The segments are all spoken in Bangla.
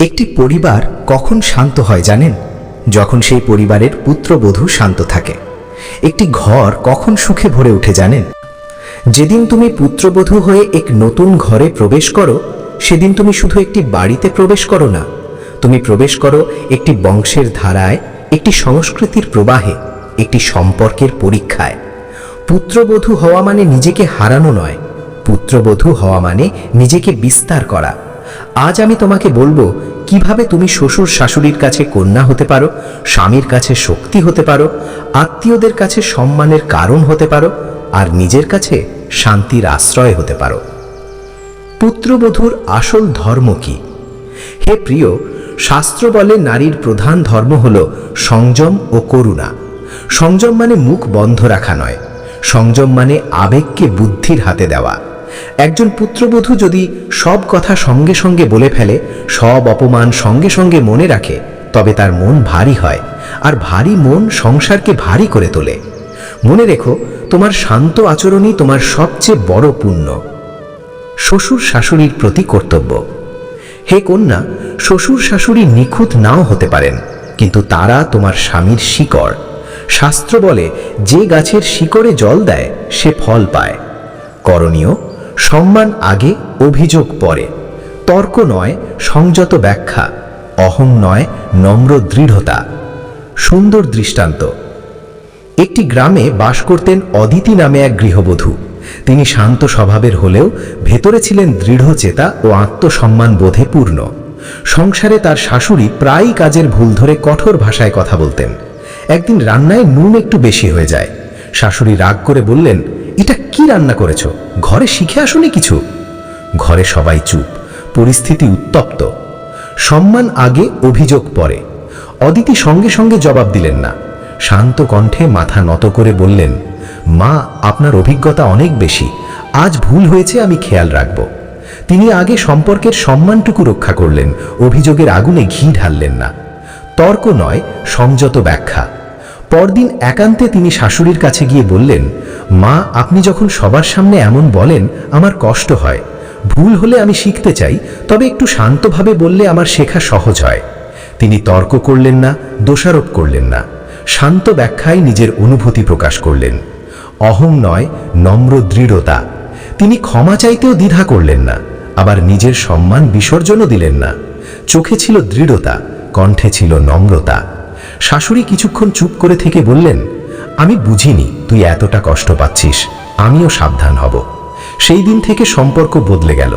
একটি পরিবার কখন শান্ত হয় জানেন? যখন সেই পরিবারের পুত্রবধূ শান্ত থাকে। একটি ঘর কখন সুখে ভরে ওঠে জানেন? যেদিন তুমি পুত্রবধূ হয়ে এক নতুন ঘরে প্রবেশ করো, সেদিন তুমি শুধু একটি বাড়িতে প্রবেশ করো না। তুমি প্রবেশ করো একটি বংশের ধারায়, একটি সংস্কৃতির প্রবাহে, একটি সম্পর্কের পরীক্ষায়। পুত্রবধূ হওয়া মানে নিজেকে হারানো নয়। পুত্রবধূ হওয়া মানে নিজেকে বিস্তার করা। আজ আমি তোমাকে বলব, কীভাবে তুমি শ্বশুর শাশুড়ির কাছে কন্যা হতে পারো, স্বামীর কাছে শক্তি হতে পারো, আত্মীয়দের কাছে সম্মানের কারণ হতে পারো, আর নিজের কাছে শান্তির আশ্রয় হতে পারো। পুত্রবধূর আসল ধর্ম কি? হে প্রিয়, শাস্ত্র বলে নারীর প্রধান ধর্ম হল সংযম ও করুণা। সংযম মানে মুখ বন্ধ রাখা নয়। সংযম মানে আবেগকে বুদ্ধির হাতে দেওয়া। একজন পুত্রবধূ যদি সব কথা সঙ্গে সঙ্গে বলে ফেলে, সব অপমান সঙ্গে সঙ্গে মনে রাখে, তবে তার মন ভারী হয়, আর ভারী মন সংসারকে ভারী করে তোলে। মনে রেখো, তোমার শান্ত আচরণই তোমার সবচেয়ে বড় পুণ্য। শ্বশুর শাশুড়ির প্রতি কর্তব্য। হে কন্যা, শ্বশুর শাশুড়ি নিখুঁত নাও হতে পারেন, কিন্তু তারা তোমার স্বামীর শিকড়। শাস্ত্র বলে, যে গাছের শিকড়ে জল দেয়, সে ফল পায়। করণীয় সম্মান আগে, অভিযোগ পরে। তর্ক নয়, সংযত ব্যাখ্যা। অহং নয়, নম্র দৃঢ়তা। সুন্দর দৃষ্টান্ত। একটি গ্রামে বাস করতেন অদিতি নামে এক গৃহবধূ। তিনি শান্ত স্বভাবের হলেও ভেতরে ছিলেন দৃঢ়চেতা ও আত্মসম্মান বোধে পূর্ণ। সংসারে তার শাশুড়ি প্রায়ই কাজের ভুল ধরে কঠোর ভাষায় কথা বলতেন। একদিন রান্নায় নুন একটু বেশি হয়ে যায়। শাশুড়ি রাগ করে বললেন এটা কি রান্না করেছ? ঘরে শিখে আসুনি কিছু? ঘরে সবাই চুপ, পরিস্থিতি উত্তপ্ত। সম্মান আগে, অভিযোগ পরে। অদিতি সঙ্গে সঙ্গে জবাব দিলেন না। শান্ত কণ্ঠে মাথা নত করে বললেন, মা, আপনার অভিজ্ঞতা অনেক বেশি। আজ ভুল হয়েছে, আমি খেয়াল রাখব। তিনি আগে সম্পর্কের সম্মানটুকু রক্ষা করলেন, অভিযোগের আগুনে ঘি ঢাললেন না। তর্ক নয়, সংযত ব্যাখ্যা। পরদিন একান্তে তিনি শাশুড়ির কাছে গিয়ে বললেন, মা, আপনি যখন সবার সামনে এমন বলেন, আমার কষ্ট হয়। ভুল হলে আমি শিখতে চাই, তবে একটু শান্তভাবে বললে আমার শেখা সহজ হয়। তিনি তর্ক করলেন না, দোষারোপ করলেন না। শান্ত ব্যাখ্যায় নিজের অনুভূতি প্রকাশ করলেন। অহং নয়, নম্র দৃঢ়তা। তিনি ক্ষমা চাইতেও দ্বিধা করলেন না, আবার নিজের সম্মান বিসর্জনও দিলেন না। চোখে ছিল দৃঢ়তা, কণ্ঠে ছিল নম্রতা। শাশুড়ি কিছুক্ষণ চুপ করে থেকে বললেন, আমি বুঝিনি, তুই এতটা কষ্ট পাচ্ছিস। আমিও সাবধান হব। সেই দিন থেকে সম্পর্ক বদলে গেল,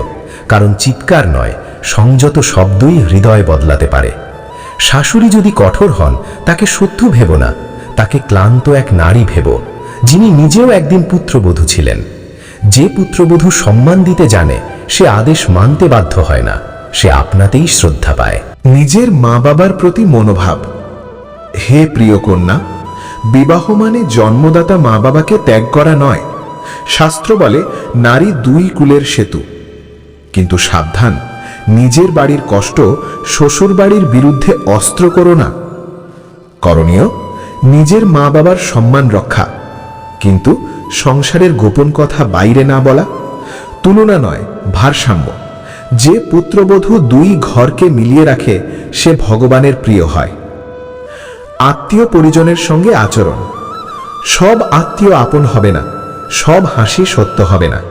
কারণ চিৎকার নয়, সংযত শব্দই হৃদয় বদলাতে পারে। শাশুড়ি যদি কঠোর হন, তাকে শত্রু ভেব না, তাকে ক্লান্ত এক নারী ভেব, যিনি নিজেও একদিন পুত্রবধূ ছিলেন। যে পুত্রবধূ সম্মান দিতে জানে, সে আদেশ মানতে বাধ্য হয় না, সে আপনাতেই শ্রদ্ধা পায়। নিজের মা বাবার প্রতি মনোভাব হে প্রিয় কন্যা, বিবাহ মানে জন্মদাতা মা বাবাকে ত্যাগ করা নয়। শাস্ত্র বলে, নারী দুই কুলের সেতু। কিন্তু সাবধান, নিজের বাড়ির কষ্ট শ্বশুর বাড়ির বিরুদ্ধে অস্ত্র করো না। করণীয়, নিজের মা বাবার সম্মান রক্ষা। কিন্তু সংসারের গোপন কথা বাইরে না বলা, তুলনা নয়, ভারসাম্য। যে পুত্রবধূ দুই ঘরকে মিলিয়ে রাখে, সে ভগবানের প্রিয় হয়। আত্মীয় পরিজনের সঙ্গে আচরণ। সব আত্মীয় আপন হবে না, সব হাসি সত্য হবে না।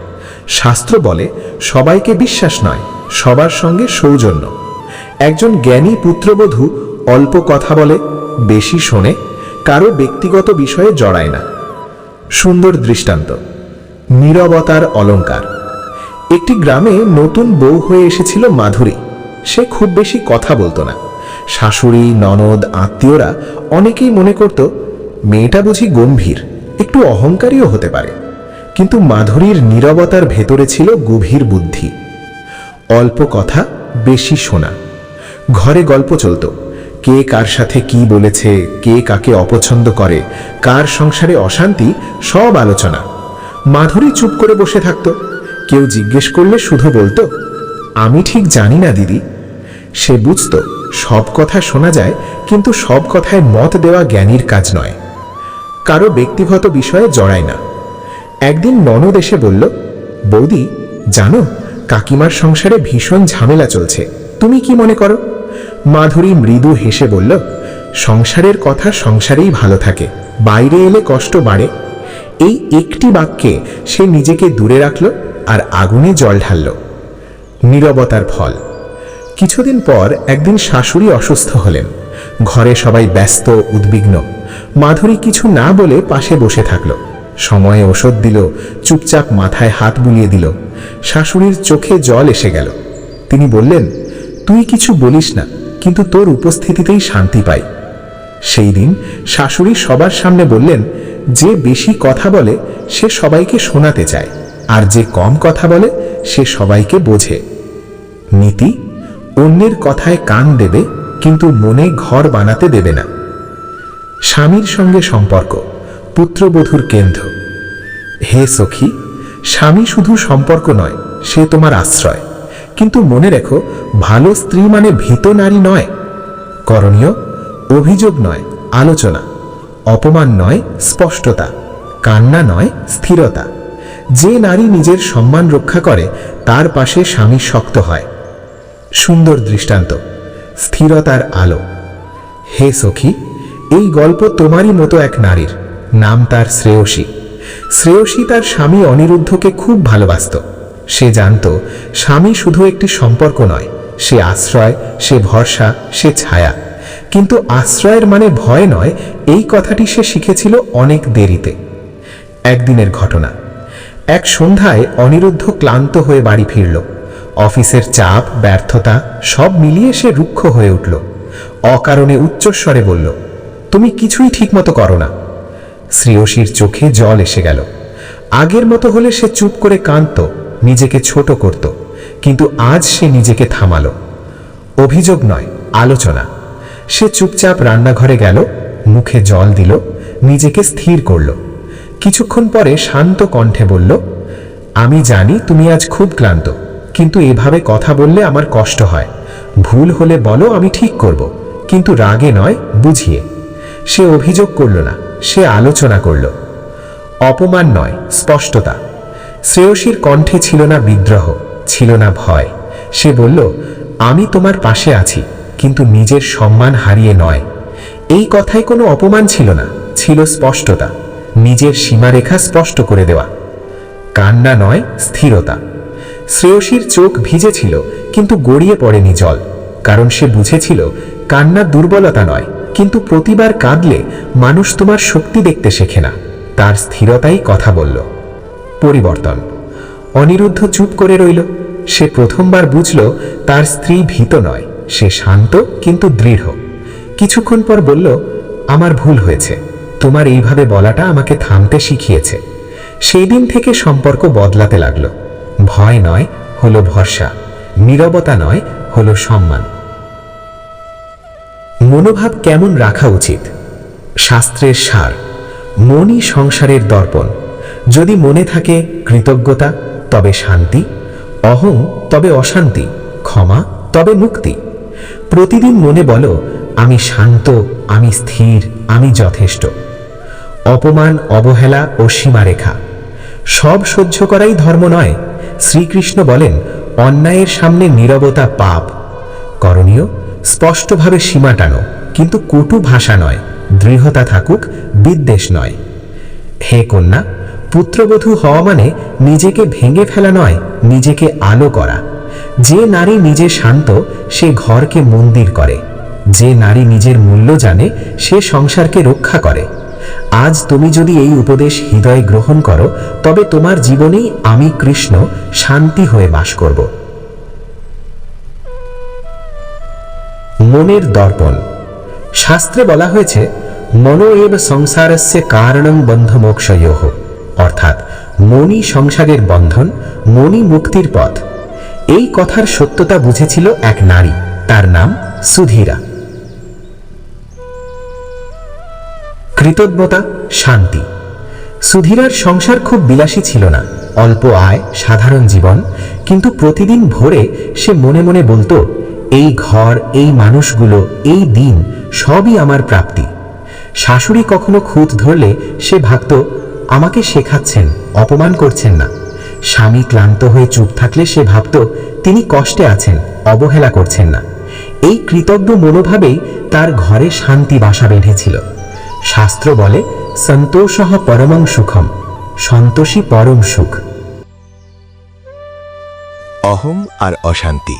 শাস্ত্র বলে, সবাইকে বিশ্বাস নয়, সবার সঙ্গে সৌজন্য। একজন জ্ঞানী পুত্রবধূ অল্প কথা বলে, বেশি শোনে, কারও ব্যক্তিগত বিষয়ে জড়ায় না। সুন্দর দৃষ্টান্ত, নীরবতার অলঙ্কার। একটি গ্রামে নতুন বউ হয়ে এসেছিল মাধুরী, সে খুব বেশি কথা বলতো না। শাশুড়ি, ননদ, আত্মীয়রা অনেকেই মনে করত, মেয়েটা বুঝি গম্ভীর, একটু অহংকারীও হতে পারে। কিন্তু মাধুরীর নীরবতার ভেতরে ছিল গভীর বুদ্ধি। অল্প কথা, বেশি শোনা। ঘরে গল্প চলতো। কে কার সাথে কি বলেছে, কে কাকে অপছন্দ করে, কার সংসারে অশান্তি, সব আলোচনা। মাধুরী চুপ করে বসে থাকতো। কেউ জিজ্ঞেস করলে শুধু বলতো, আমি ঠিক জানি না, দিদি। সে বুঝতো সব কথা শোনা যায়, কিন্তু সব কথায় মত দেওয়া জ্ঞানীর কাজ নয়। কারও ব্যক্তিগত বিষয়ে জড়ায় না। একদিন ননদ এসে বলল, বৌদি, জানো, কাকিমার সংসারে ভীষণ ঝামেলা চলছে। তুমি কি মনে করো? মাধুরী মৃদু হেসে বলল, সংসারের কথা সংসারেই ভালো থাকে, বাইরে এলে কষ্ট বাড়ে। এই একটি বাক্যে সে নিজেকে দূরে রাখল আর আগুনে জল ঢালল। নীরবতার ফল। কিছুদিন পর একদিন শাশুড়ি অসুস্থ হলেন। ঘরে সবাই ব্যস্ত, উদ্বিগ্ন। মাধুরী কিছু না বলে পাশে বসে থাকল। সময়ে ওষুধ দিল, চুপচাপ মাথায় হাত বুলিয়ে দিল। শাশুড়ির চোখে জল এসে গেল। তিনি বললেন, তুই কিছু বলিস না, কিন্তু তোর উপস্থিতিতেই শান্তি পাই। সেই দিন শাশুড়ি সবার সামনে বললেন, যে বেশি কথা বলে, সে সবাইকে শোনাতে চায়, আর যে কম কথা বলে, সে সবাইকে বোঝে। নীতি অন্যের কথায় কান দেবে, কিন্তু মনে ঘর বানাতে দেবে না। স্বামীর সঙ্গে সম্পর্ক, পুত্রবধূর কেন্দ্র। হে সখী, স্বামী শুধু সম্পর্ক নয়, সে তোমার আশ্রয়। কিন্তু মনে রেখো, ভালো স্ত্রী মানে ভীত নারী নয়। করণীয়, অভিযোগ নয়, আলোচনা। অপমান নয়, স্পষ্টতা। কান্না নয়, স্থিরতা। যে নারী নিজের সম্মান রক্ষা করে, তার পাশে স্বামী শক্ত হয়। সুন্দর দৃষ্টান্ত, স্থিরতার আলো। হে সখী, এই গল্প তোমারই মতো এক নারীর। নাম তার শ্রেয়সী। শ্রেয়সী তার স্বামী অনিরুদ্ধকে খুব ভালোবাসত। সে জানত, স্বামী শুধু একটি সম্পর্ক নয়, সে আশ্রয়, সে ভরসা, সে ছায়া। কিন্তু আশ্রয়ের মানে ভয় নয়, এই কথাটি সে শিখেছিল অনেক দেরিতে। একদিনের ঘটনা। এক সন্ধ্যায় অনিরুদ্ধ ক্লান্ত হয়ে বাড়ি ফিরল। অফিসের চাপ, ব্যর্থতা, সব মিলিয়ে সে রুক্ষ হয়ে উঠল। অকারণে উচ্চস্বরে বলল, তুমি কিছুই ঠিকমতো করো না। শ্রেয়সীর চোখে জল এসে গেল। আগের মতো হলে সে চুপ করে কাঁদত, নিজেকে ছোট করত, কিন্তু আজ সে নিজেকে থামালো। অভিযোগ নয়, আলোচনা। সে চুপচাপ রান্নাঘরে গেল, মুখে জল দিল, নিজেকে স্থির করল। কিছুক্ষণ পরে শান্ত কণ্ঠে বলল, আমি জানি তুমি আজ খুব ক্লান্ত। কিন্তু এভাবে কথা বললে আমার কষ্ট হয়। ভুল হলে বলো আমি ঠিক করব, কিন্তু রাগে নয়, বুঝিয়ে। সে অভিযোগ করল না, সে আলোচনা করল। অপমান নয়, স্পষ্টতা। শ্রেয়সীর কণ্ঠে ছিল না বিদ্রোহ, ছিল না ভয়। সে বলল, আমি তোমার পাশে আছি, কিন্তু নিজের সম্মান হারিয়ে নয়। এই কথায় কোনো অপমান ছিল না, ছিল স্পষ্টতা। নিজের সীমারেখা স্পষ্ট করে দেওয়া। কান্না নয়, স্থিরতা। শ্রেয়সীর চোখ ভিজেছিল, কিন্তু গড়িয়ে পড়েনি জল। কারণ সে বুঝেছিল কান্না দুর্বলতা নয়, কিন্তু প্রতিবার কাঁদলে মানুষ তোমার শক্তি দেখতে শেখে না। তার স্থিরতাই কথা বলল। পরিবর্তন। অনিরুদ্ধ চুপ করে রইল। সে প্রথমবার বুঝল, তার স্ত্রী ভীত নয়। সে শান্ত, কিন্তু দৃঢ়। কিছুক্ষণ পর বলল, আমার ভুল হয়েছে। তোমার এইভাবে বলাটা আমাকে থামতে শিখিয়েছে। সেই দিন থেকে সম্পর্ক বদলাতে লাগল। ভয় নয়, হলো ভরসা। নীরবতা নয়, হলো সম্মান। মনোভাব কেমন রাখা উচিত? শাস্ত্রের সার। মনই সংসারের দর্পণ। যদি মনে থাকে কৃতজ্ঞতা, তবে শান্তি। অহং, তবে অশান্তি। ক্ষমা, তবে মুক্তি। প্রতিদিন মনে বলো, আমি শান্ত, আমি স্থির, আমি যথেষ্ট। অপমান, অবহেলা ও সীমারেখা। সব সহ্য করাই ধর্ম নয় শ্রীকৃষ্ণ বলেন, অন্যায়ের সামনে নীরবতা পাপ। করণীয়, স্পষ্টভাবে সীমা টানো, কিন্তু কটু ভাষা নয়, দৃঢ়তা থাকুক, বিদ্বেষ নয়। হে কন্যা, পুত্রবধূ হওয়া মানে নিজেকে ভেঙে ফেলা নয়, নিজেকে আলো করা। যে নারী নিজে শান্ত, সে ঘরকে মন্দির করে। যে নারী নিজের মূল্য জানে, সে সংসারকে রক্ষা করে। আজ তুমি যদি এই উপদেশ হৃদয়ে গ্রহণ করো, তবে তোমার জীবনেই আমি কৃষ্ণ শান্তি হয়ে বাস করব। মনের দর্পণ। শাস্ত্রে বলা হয়েছে, মনো এব সংসারস্য কারণং বন্ধ মোক্ষয়োহ অর্থাৎ মনই সংসারের বন্ধন মনই মুক্তির পথ। এই কথার সত্যতা বুঝেছিল এক নারী, তার নাম সুধীরা। কৃতজ্ঞতা, শান্তি। সুধীরার সংসার খুব বিলাসী ছিল না। অল্প আয়, সাধারণ জীবন, কিন্তু প্রতিদিন ভোরে সে মনে মনে বলতো, এই ঘর, এই মানুষগুলো, এই দিন, সবই আমার প্রাপ্তি। শাশুড়ি কখনো খুঁত ধরলে সে ভাবত, আমাকে শেখাচ্ছেন, অপমান করছেন না। স্বামী ক্লান্ত হয়ে চুপ থাকলে সে ভাবত, তিনি কষ্টে আছেন, অবহেলা করছেন না। এই কৃতজ্ঞ মনোভাবেই তার ঘরে শান্তি বাসা বেঁধেছিল। শাস্ত্র বলে, সন্তোষ পরমং সুখম, সন্তোষী পরম সুখ। অহম আর অশান্তি।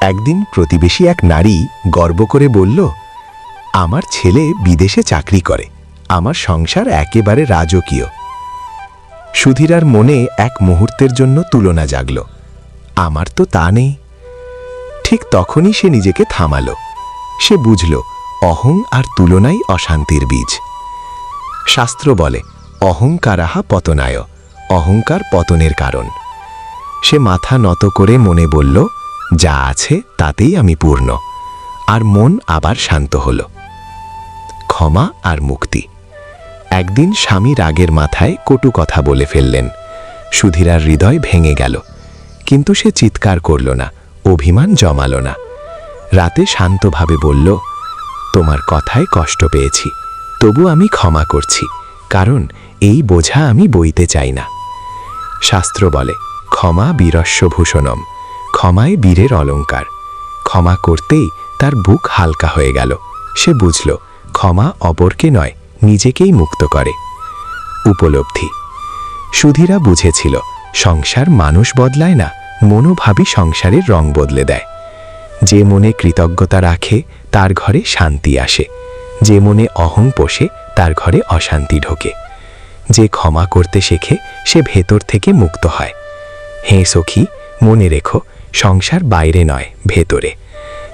একদিন প্রতিবেশী এক নারী গর্ব করে বলল, আমার ছেলে বিদেশে চাকরি করে, আমার সংসার একেবারে রাজকীয় সুধীরার মনে এক মুহূর্তের জন্য তুলনা জাগল। আমার তো তা নেই। ঠিক তখনই সে নিজেকে থামালো। সে বুঝল অহং আর তুলনাই অশান্তির বীজ। শাস্ত্র বলে, অহংকারাহা পতনায়, অহংকার পতনের কারণ। সে মাথা নত করে মনে বলল, যা আছে তাতেই আমি পূর্ণ, আর মন আবার শান্ত হল। ক্ষমা আর মুক্তি। একদিন স্বামী রাগের মাথায় কটু কথা বলে ফেললেন। সুধীরার হৃদয় ভেঙে গেল, কিন্তু সে চিৎকার করল না, অভিমান জমালো না। রাতে শান্তভাবে বলল তোমার কথায় কষ্ট পেয়েছি। তবু আমি ক্ষমা করছি, কারণ এই বোঝা আমি বইতে চাই না। শাস্ত্র বলে, ক্ষমা বীরস্বভূষণম ক্ষমায় বীরের অলঙ্কার। ক্ষমা করতেই তার বুক হালকা হয়ে গেল। সে বুঝল, ক্ষমা অপরকে নয়, নিজেকেই মুক্ত করে। উপলব্ধি। সুধীরা বুঝেছিল, সংসার মানুষ বদলায় না মনোভাবী সংসারের রং বদলে দেয়। যে মনে কৃতজ্ঞতা রাখে তার ঘরে শান্তি আসে। যে মনে অহং পোষে, তার ঘরে অশান্তি ঢোকে। যে ক্ষমা করতে শেখে, সে ভেতর থেকে মুক্ত হয়। হে সখী, মনে রেখো, সংসার বাইরে নয়, ভেতরে।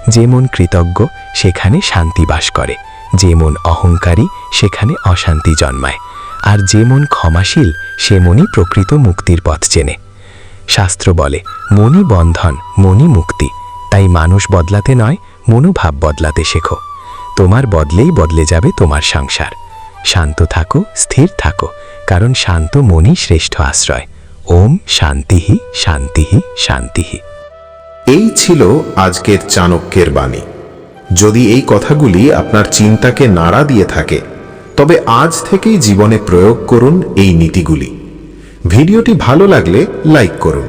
যে মন কৃতজ্ঞ, সেখানে শান্তি বাস করে। যে মন অহংকারী, সেখানে অশান্তি জন্মায়। আর যে মন ক্ষমাশীল, সে মনই প্রকৃত মুক্তির পথ চেনে। শাস্ত্র বলে মনই বন্ধন মনই মুক্তি। তাই মানুষ বদলাতে নয় মনোভাব বদলাতে শেখো। তোমার বদলেই বদলে যাবে তোমার সংসার। শান্ত থাকো, স্থির থাকো, কারণ শান্ত মনই শ্রেষ্ঠ আশ্রয়। ওম শান্তিহি শান্তিহি শান্তিহি। এই ছিল আজকের চাণক্যের বাণী। যদি এই কথাগুলি আপনার চিন্তাকে নাড়া দিয়ে থাকে, তবে আজ থেকেই জীবনে প্রয়োগ করুন এই নীতিগুলি। ভিডিওটি ভালো লাগলে লাইক করুন।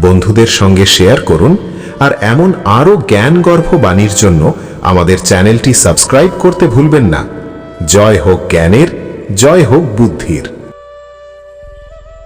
বন্ধুদের সঙ্গে শেয়ার করুন আর এমন আরও জ্ঞানগর্ভ বাণীর জন্য আমাদের চ্যানেলটি সাবস্ক্রাইব করতে ভুলবেন না। জয় হোক জ্ঞানের, জয় হোক বুদ্ধির।